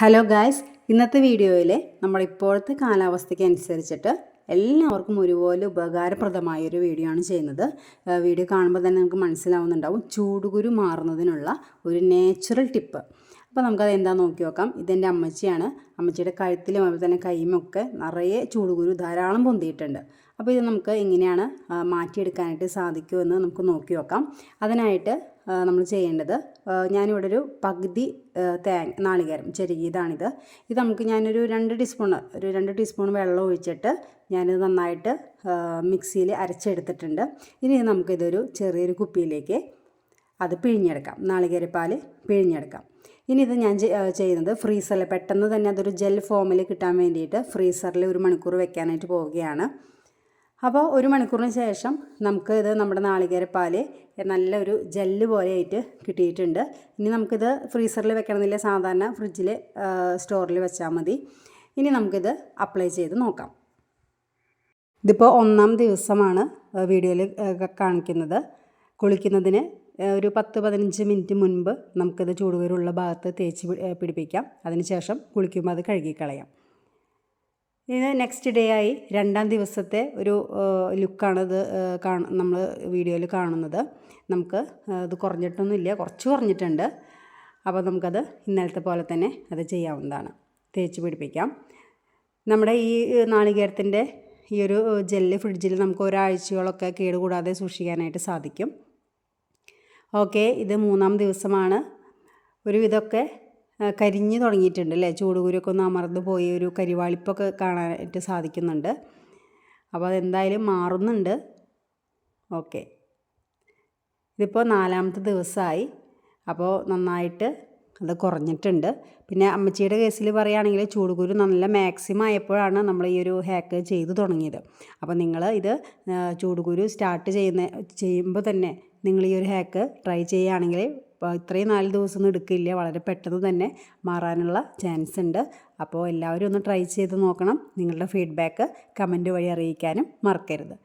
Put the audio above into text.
Hello guys ഇന്നത്തെ വീഡിയോയിൽ നമ്മൾ ഇപ്പോഴത്തെ കാലാവസ്ഥയ്ക്ക് അനുസരിച്ചിട്ട് എല്ലാവർക്കും ഒരുപോലെ ഉപകാരപ്രദമായ ഒരു വീഡിയോ ആണ് ചെയ്യുന്നത്. വീഡിയോ കാണുമ്പോൾ തന്നെ നമുക്ക് മനസ്സിലാവുന്നുണ്ടാവും ചൂടുകുരു മാറുന്നതിനുള്ള ഒരു നേച്ചുറൽ ടിപ്പ് അപ്പോൾ നമുക്കത് എന്താ നോക്കി നോക്കാം. ഇതെന്റെ അമ്മച്ചിയാണ്. അമ്മച്ചിയുടെ കഴുത്തിലും അതുപോലെ തന്നെ കൈമൊക്കെ നിറയെ ചൂടുകുരു ധാരാളം പൊന്തിയിട്ടുണ്ട്. അപ്പോൾ ഇത് നമുക്ക് എങ്ങനെയാണ് മാറ്റിയെടുക്കാനായിട്ട് സാധിക്കുമെന്ന് നമുക്ക് നോക്കി നോക്കാം. അതിനായിട്ട് നമ്മൾ ചെയ്യേണ്ടത്. ഞാനിവിടെ ഒരു പകുതി തേങ്ങ നാളികേരം ചെറുകിയതാണിത് ഇത് നമുക്ക് ഞാനൊരു രണ്ട് ടീസ്പൂൺ ഒരു രണ്ട് ടീസ്പൂൺ വെള്ളം ഒഴിച്ചിട്ട് ഞാനിത് നന്നായിട്ട് മിക്സിയിൽ അരച്ചെടുത്തിട്ടുണ്ട്. ഇനി നമുക്കിതൊരു ചെറിയൊരു കുപ്പിയിലേക്ക് അത് പിഴിഞ്ഞെടുക്കാം. നാളികേരപ്പാൽ പിഴിഞ്ഞെടുക്കാം. ഇനി ഇത് ഞാൻ ചെയ്യുന്നത് ഫ്രീസറിൽ പെട്ടെന്ന് തന്നെ അതൊരു ജെൽ ഫോമിൽ കിട്ടാൻ വേണ്ടിയിട്ട് ഫ്രീസറിൽ ഒരു മണിക്കൂർ വെക്കാനായിട്ട് പോവുകയാണ്. അപ്പോൾ ഒരു മണിക്കൂറിന് ശേഷം നമുക്ക് ഇത് നമ്മുടെ നാളികേരപ്പാൽ നല്ലൊരു ജെല്ല് പോലെ ആയിട്ട് കിട്ടിയിട്ടുണ്ട്. ഇനി നമുക്കിത് ഫ്രീസറിൽ വെക്കണമെന്നില്ല സാധാരണ ഫ്രിഡ്ജിൽ സ്റ്റോറിൽ വെച്ചാൽ മതി. ഇനി നമുക്കിത് അപ്ലൈ ചെയ്ത് നോക്കാം. ഇതിപ്പോൾ ഒന്നാം ദിവസമാണ് വീഡിയോയിൽ കാണിക്കുന്നത്. കുളിക്കുന്നതിന് ഒരു പത്ത് പതിനഞ്ച് മിനിറ്റ് മുൻപ് നമുക്കിത് ചൂടുവരുള്ള ഭാഗത്ത് തേച്ച് പിടിപ്പിക്കാം. അതിനുശേഷം കുളിക്കുമ്പോൾ അത് കഴുകിക്കളയാം. ഇത് നെക്സ്റ്റ് ഡേ ആയി രണ്ടാം ദിവസത്തെ ഒരു ലുക്കാണ് ഇത് കാണ നമ്മൾ വീഡിയോയിൽ കാണുന്നത്. നമുക്ക് ഇത് കുറഞ്ഞിട്ടൊന്നുമില്ല കുറച്ച് കുറഞ്ഞിട്ടുണ്ട്. അപ്പോൾ നമുക്കത് ഇന്നലത്തെ പോലെ തന്നെ അത് ചെയ്യാവുന്നതാണ്. തേച്ച് പിടിപ്പിക്കാം. നമ്മുടെ ഈ നാളികേരത്തിന്റെ ഈ ഒരു ജെല്ല് ഫ്രിഡ്ജിൽ നമുക്ക് ഒരാഴ്ചകളൊക്കെ കേടുകൂടാതെ സൂക്ഷിക്കാനായിട്ട് സാധിക്കും. ഓക്കെ ഇത് മൂന്നാം ദിവസമാണ്. ഒരു ഇതൊക്കെ കരിഞ്ഞ് തുടങ്ങിയിട്ടുണ്ട് അല്ലേ? ചൂടുകുരൊക്കെ ഒന്ന് അമർന്നു പോയി ഒരു കരിവാളിപ്പൊക്കെ കാണാനായിട്ട് സാധിക്കുന്നുണ്ട്. അപ്പോൾ അതെന്തായാലും മാറുന്നുണ്ട്. ഓക്കെ. ഇതിപ്പോൾ നാലാമത്തെ ദിവസമായി. അപ്പോൾ നന്നായിട്ട് അത് കുറഞ്ഞിട്ടുണ്ട്. പിന്നെ അമ്മച്ചിയുടെ കേസിൽ പറയുകയാണെങ്കിൽ ചൂടുകുരു നല്ല മാക്സിമം ആയപ്പോഴാണ് നമ്മൾ ഈ ഒരു ഹാക്ക് ചെയ്തു തുടങ്ങിയത്. അപ്പോൾ നിങ്ങൾ ഇത് ചൂടുകുരു സ്റ്റാർട്ട് ചെയ്യുന്ന ചെയ്യുമ്പോൾ തന്നെ നിങ്ങൾ ഈ ഒരു ഹാക്ക് ട്രൈ ചെയ്യുകയാണെങ്കിൽ ഇപ്പോൾ ഇത്രയും നാല് ദിവസമൊന്നും എടുക്കില്ല. വളരെ പെട്ടെന്ന് തന്നെ മാറാനുള്ള ചാൻസ് ഉണ്ട്. അപ്പോൾ എല്ലാവരും ഒന്ന് ട്രൈ ചെയ്ത് നോക്കണം. നിങ്ങളുടെ ഫീഡ്ബാക്ക് കമന്റ് വഴി അറിയിക്കാനും മറക്കരുത്.